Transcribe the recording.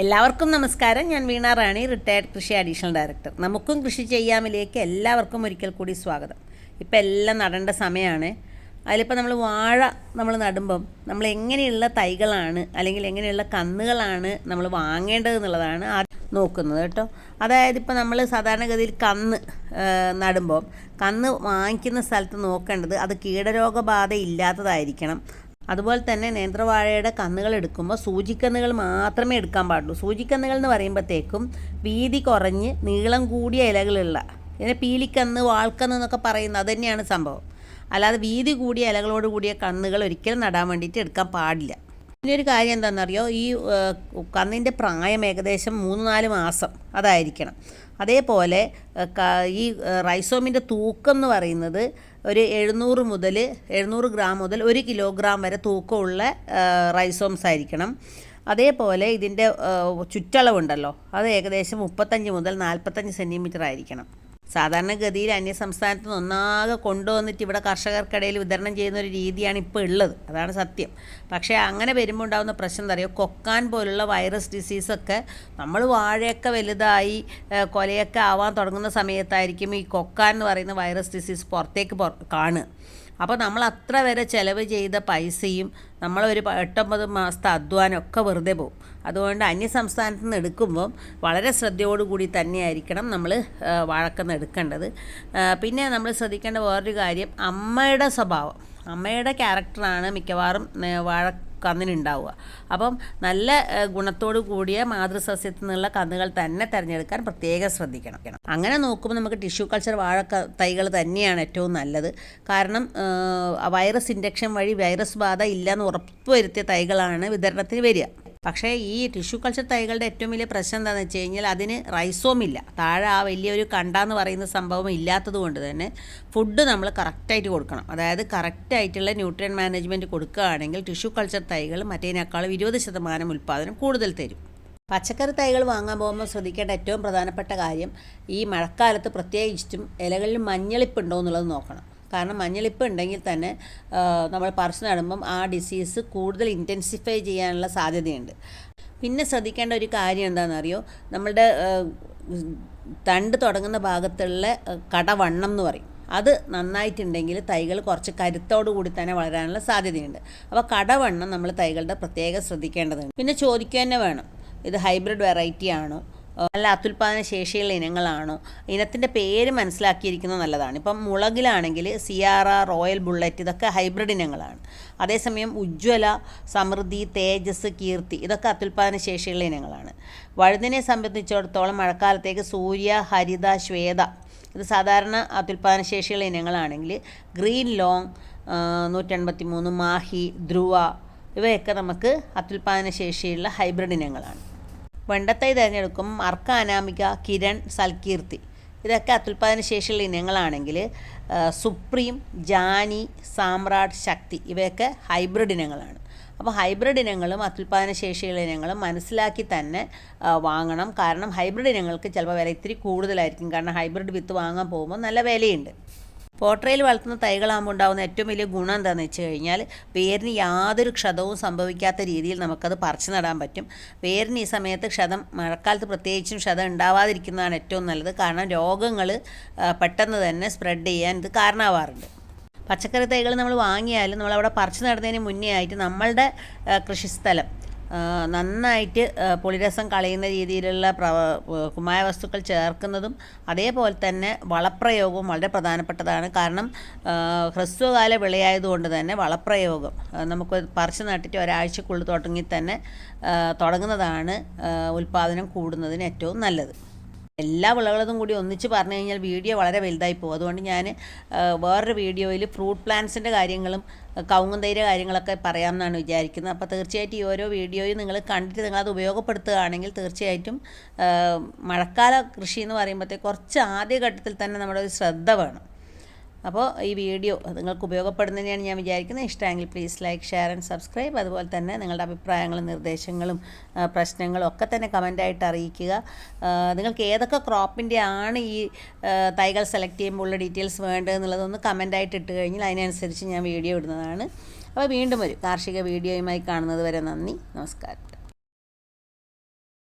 എല്ലാവർക്കും നമസ്കാരം. ഞാൻ വീണ റാണി റിട്ടയർഡ് കൃഷി അഡീഷണൽ ഡയറക്ടർ നമുക്കും കൃഷി ചെയ്യാമിലേക്ക് എല്ലാവർക്കും ഒരിക്കൽ കൂടി സ്വാഗതം. ഇപ്പം എല്ലാം നടേണ്ട സമയമാണ് അതിലിപ്പോൾ നമ്മൾ വാഴ നമ്മൾ നടുമ്പം നമ്മൾ എങ്ങനെയുള്ള തൈകളാണ് അല്ലെങ്കിൽ എങ്ങനെയുള്ള കന്നുകളാണ് നമ്മൾ വാങ്ങേണ്ടത് എന്നുള്ളതാണ് നോക്കുന്നത് കേട്ടോ. അതായത് ഇപ്പോൾ നമ്മൾ സാധാരണഗതിയിൽ കന്ന് നടുമ്പോൾ കന്ന് വാങ്ങിക്കുന്ന സ്ഥലത്ത് നോക്കേണ്ടത് അത് കീടരോഗബാധ ഇല്ലാത്തതായിരിക്കണം അതുപോലെ തന്നെ നേന്ത്രവാഴയുടെ കന്നുകൾ എടുക്കുമ്പോൾ സൂചിക്കന്നുകൾ മാത്രമേ എടുക്കാൻ പാടുള്ളൂ. സൂചിക്കന്നുകൾ എന്ന് പറയുമ്പോഴത്തേക്കും വീതി കുറഞ്ഞ് നീളം കൂടിയ ഇലകളുള്ള ഇതിനെ പീലിക്കന്ന് വാൾക്കന്ന് എന്നൊക്കെ പറയുന്നത് അത് തന്നെയാണ് സംഭവം. അല്ലാതെ വീതി കൂടിയ ഇലകളോട് കൂടിയ കന്നുകൾ ഒരിക്കലും നടാൻ വേണ്ടിയിട്ട് എടുക്കാൻ പാടില്ല. ഒരു കാര്യം എന്താണെന്നറിയോ? ഈ കന്നിന്റെ പ്രായം ഏകദേശം മൂന്ന് നാല് മാസം അതായിരിക്കണം. അതേപോലെ ഈ റൈസോമിന്റെ തൂക്കം എന്ന് പറയുന്നത് ഒരു എഴുന്നൂറ് മുതൽ എഴുന്നൂറ് ഗ്രാം മുതൽ ഒരു കിലോഗ്രാം വരെ തൂക്കമുള്ള റൈസോംസ് ആയിരിക്കണം. അതേപോലെ ഇതിന്റെ ചുറ്റളവുണ്ടല്ലോ. അത് ഏകദേശം മുപ്പത്തഞ്ച് മുതൽ നാൽപ്പത്തഞ്ച് സെന്റിമീറ്റർ ആയിരിക്കണം. സാധാരണഗതിയിൽ അന്യസംസ്ഥാനത്ത് നിന്ന് ഒന്നാകെ കൊണ്ടുവന്നിട്ട് ഇവിടെ കർഷകർക്കിടയിൽ വിതരണം ചെയ്യുന്ന ഒരു രീതിയാണ് ഇപ്പോൾ ഉള്ളത്. അതാണ് സത്യം. പക്ഷേ അങ്ങനെ വരുമ്പോൾ ഉണ്ടാകുന്ന പ്രശ്നം എന്താ പറയുക? കൊക്കാൻ പോലുള്ള വൈറസ് ഡിസീസൊക്കെ നമ്മൾ വാഴയൊക്കെ വലുതായി കൊലയൊക്കെ ആവാൻ തുടങ്ങുന്ന സമയത്തായിരിക്കും ഈ കൊക്കാൻ എന്ന് പറയുന്ന വൈറസ് ഡിസീസ് പുറത്തേക്ക് പുറ- കാണുക. അപ്പോൾ നമ്മൾ അത്ര വരെ ചിലവ് ചെയ്ത പൈസയും നമ്മളൊരു എട്ടൊമ്പത് മാസത്തെ അധ്വാനം ഒക്കെ വെറുതെ പോകും അതുകൊണ്ട് അന്യ സംസ്ഥാനത്ത് നിന്ന് എടുക്കുമ്പം വളരെ ശ്രദ്ധയോടുകൂടി തന്നെയായിരിക്കണം നമ്മൾ വഴക്കം എടുക്കേണ്ടത്. പിന്നെ നമ്മൾ ശ്രദ്ധിക്കേണ്ട വേറൊരു കാര്യം അമ്മയുടെ സ്വഭാവം. അമ്മയുടെ ക്യാരക്ടറാണ് മിക്കവാറും ഏ, വാഴക്കന്നിനുണ്ടാവുക അപ്പം നല്ല ഗുണത്തോടു കൂടിയ മാതൃസസ്യത്തിൽ നിന്നുള്ള കന്നുകൾ തന്നെ തിരഞ്ഞെടുക്കാൻ പ്രത്യേകം ശ്രദ്ധിക്കണം. അങ്ങനെ നോക്കുമ്പോൾ നമുക്ക് ടിഷ്യൂ കൾച്ചർ വാഴ തൈകൾ തന്നെയാണ് ഏറ്റവും നല്ലത്. കാരണം വൈറസ് ഇൻഡക്ഷൻ വഴി വൈറസ് ബാധ ഇല്ലയെന്ന് ഉറപ്പുവരുത്തിയ തൈകളാണ് വിതരണത്തിന് വരിക. പക്ഷേ ഈ ടിഷ്യൂ കൾച്ചർ തൈകളുടെ ഏറ്റവും വലിയ പ്രശ്നം എന്താണെന്ന് വെച്ച് കഴിഞ്ഞാൽ അതിന് റൈസോം ഇല്ല താഴെ ആ വലിയൊരു കണ്ടാന്ന് പറയുന്ന സംഭവം ഇല്ലാത്തത് കൊണ്ട് തന്നെ ഫുഡ് നമ്മൾ കറക്റ്റായിട്ട് കൊടുക്കണം. അതായത് കറക്റ്റായിട്ടുള്ള ന്യൂട്രിയൻ മാനേജ്മെന്റ് കൊടുക്കുകയാണെങ്കിൽ ടിഷ്യൂ കൾച്ചർ തൈകൾ മറ്റേതിനേക്കാളും ഇരുപത് ശതമാനം ഉൽപ്പാദനം കൂടുതൽ തരും. പച്ചക്കറി തൈകൾ വാങ്ങാൻ പോകുമ്പോൾ ശ്രദ്ധിക്കേണ്ട ഏറ്റവും പ്രധാനപ്പെട്ട കാര്യം ഈ മഴക്കാലത്ത് പ്രത്യേകിച്ചും ഇലകളിൽ മഞ്ഞളിപ്പുണ്ടോ എന്നുള്ളത് നോക്കണം. കാരണം മഞ്ഞളിപ്പ് ഉണ്ടെങ്കിൽ തന്നെ നമ്മൾ പറിച്ചു നടുമ്പം ആ ഡിസീസ് കൂടുതൽ ഇന്റൻസിഫൈ ചെയ്യാനുള്ള സാധ്യതയുണ്ട്. പിന്നെ ശ്രദ്ധിക്കേണ്ട ഒരു കാര്യം എന്താണെന്നറിയോ? നമ്മളുടെ തണ്ട് തുടങ്ങുന്ന ഭാഗത്തുള്ള കടവണ്ണം എന്ന് പറയും. അത് നന്നായിട്ടുണ്ടെങ്കിൽ തൈകൾ കുറച്ച് കരുത്തോടു കൂടി തന്നെ വളരാനുള്ള സാധ്യതയുണ്ട്. അപ്പോൾ കടവണ്ണം നമ്മൾ തൈകളുടെ പ്രത്യേകം ശ്രദ്ധിക്കേണ്ടതുണ്ട്. പിന്നെ ചോദിക്കുക തന്നെ വേണം. ഇത് ഹൈബ്രിഡ് വെറൈറ്റി ആണോ? നല്ല അത്യുൽപാദന ശേഷിയുള്ള ഇനങ്ങളാണോ. ഇനത്തിന്റെ പേര് മനസ്സിലാക്കിയിരിക്കുന്നത് നല്ലതാണ്. ഇപ്പം മുളകിലാണെങ്കിൽ സിയാറ റോയൽ ബുള്ളറ്റ് ഇതൊക്കെ ഹൈബ്രിഡ് ഇനങ്ങളാണ്. അതേസമയം ഉജ്ജ്വല സമൃദ്ധി തേജസ് കീർത്തി ഇതൊക്കെ അത്യുൽപാദന ശേഷിയുള്ള ഇനങ്ങളാണ്. വഴുതിനെ സംബന്ധിച്ചിടത്തോളം മഴക്കാലത്തേക്ക് സൂര്യ ഹരിത ശ്വേത ഇത് സാധാരണ അത്യുൽപാദന ശേഷിയുള്ള ഇനങ്ങളാണെങ്കിൽ ഗ്രീൻ ലോങ് നൂറ്റൻപത്തി മൂന്ന് മാഹി ധ്രുവ ഇവയൊക്കെ നമുക്ക് അത്യുൽപാദന ശേഷിയുള്ള ഹൈബ്രിഡ് ഇനങ്ങളാണ്. വെണ്ടത്തൈ തിരഞ്ഞെടുക്കും അർക്ക അനാമിക കിരൺ സൽകീർത്തി. ഇതൊക്കെ അത്യുൽപാദന ശേഷിയുള്ള ഇനങ്ങളാണെങ്കിൽ സുപ്രീം ജാനി സാമ്രാട്ട് ശക്തി ഇവയൊക്കെ ഹൈബ്രിഡ് ഇനങ്ങളാണ്. അപ്പോൾ ഹൈബ്രിഡ് ഇനങ്ങളും അത്യുൽപാദന ശേഷിയുള്ള ഇനങ്ങളും മനസ്സിലാക്കി തന്നെ വാങ്ങണം. കാരണം ഹൈബ്രിഡ് ഇനങ്ങൾക്ക് ചിലപ്പോൾ വില ഇത്തിരി കൂടുതലായിരിക്കും. കാരണം ഹൈബ്രിഡ് വിത്ത് വാങ്ങാൻ പോകുമ്പോൾ നല്ല വിലയുണ്ട്. പോട്രയിൽ വളർത്തുന്ന തൈകളാകുമ്പോൾ ഉണ്ടാകുന്ന ഏറ്റവും വലിയ ഗുണം എന്താണെന്ന് വെച്ച് കഴിഞ്ഞാൽ വേരിന് യാതൊരു ക്ഷതവും സംഭവിക്കാത്ത രീതിയിൽ നമുക്കത് പറിച്ചു നടാൻ പറ്റും. വേരിന് ഈ സമയത്ത് ക്ഷതം മഴക്കാലത്ത് പ്രത്യേകിച്ചും ക്ഷതം ഉണ്ടാവാതിരിക്കുന്നതാണ് ഏറ്റവും നല്ലത്. കാരണം രോഗങ്ങൾ പെട്ടെന്ന് തന്നെ സ്പ്രെഡ് ചെയ്യാൻ ഇത് കാരണമാവാറുണ്ട്. പച്ചക്കറി തൈകൾ നമ്മൾ വാങ്ങിയാലും നമ്മളവിടെ പറിച്ചു നടുന്നതിന് മുന്നേ ആയിട്ട് നമ്മളുടെ കൃഷിസ്ഥലം നന്നായിട്ട് പുളിരസം കളയുന്ന രീതിയിലുള്ള പ്രവ കുമായ വസ്തുക്കൾ ചേർക്കുന്നതും അതേപോലെ തന്നെ വളപ്രയോഗവും വളരെ പ്രധാനപ്പെട്ടതാണ്. കാരണം ഹ്രസ്വകാല വിളയായതുകൊണ്ട് തന്നെ വളപ്രയോഗം നമുക്ക് പറിച്ചു നട്ടിട്ട് ഒരാഴ്ചക്കുള്ളിൽ തുടങ്ങി തന്നെ തുടങ്ങുന്നതാണ് ഉൽപ്പാദനം കൂടുന്നതിന് ഏറ്റവും നല്ലത്. എല്ലാ വിളകളതും കൂടി ഒന്നിച്ച് പറഞ്ഞു കഴിഞ്ഞാൽ വീഡിയോ വളരെ വലുതായി പോകും അതുകൊണ്ട് ഞാൻ വേറൊരു വീഡിയോയിൽ ഫ്രൂട്ട് പ്ലാന്റ്സിന്റെ കാര്യങ്ങളും കവുങ്ങും തൈര കാര്യങ്ങളൊക്കെ പറയാമെന്നാണ് വിചാരിക്കുന്നത്. അപ്പോൾ തീർച്ചയായിട്ടും ഈ ഓരോ വീഡിയോയും നിങ്ങൾ കണ്ടിട്ട് നിങ്ങളത് ഉപയോഗപ്പെടുത്തുകയാണെങ്കിൽ തീർച്ചയായിട്ടും മഴക്കാല കൃഷി എന്ന് പറയുമ്പോഴത്തേക്ക് കുറച്ച് ആദ്യഘട്ടത്തിൽ തന്നെ നമ്മുടെ ഒരു ശ്രദ്ധ വേണം. അപ്പോൾ ഈ വീഡിയോ നിങ്ങൾക്ക് ഉപയോഗപ്പെടുന്നതിനെയാണ് ഞാൻ വിചാരിക്കുന്നത്. ഇഷ്ടമെങ്കിൽ please like share and subscribe അതുപോലെ തന്നെ നിങ്ങളുടെ അഭിപ്രായങ്ങളും നിർദ്ദേശങ്ങളും പ്രശ്നങ്ങളും ഒക്കെ തന്നെ കമന്റായിട്ട് അറിയിക്കുക. നിങ്ങൾക്ക് ഏതൊക്കെ ക്രോപ്പിന്റെ ആണ് ഈ തൈകൾ സെലക്ട് ചെയ്യുമ്പോൾ ഉള്ള ഡീറ്റെയിൽസ് വേണ്ടതെന്നുള്ളതൊന്ന് കമന്റായിട്ട് ഇട്ട് കഴിഞ്ഞാൽ അതിനനുസരിച്ച് ഞാൻ വീഡിയോ ഇടുന്നതാണ്. അപ്പോൾ വീണ്ടും ഒരു കാർഷിക വീഡിയോയുമായി കാണുന്നത് വരെ നന്ദി. നമസ്കാരം.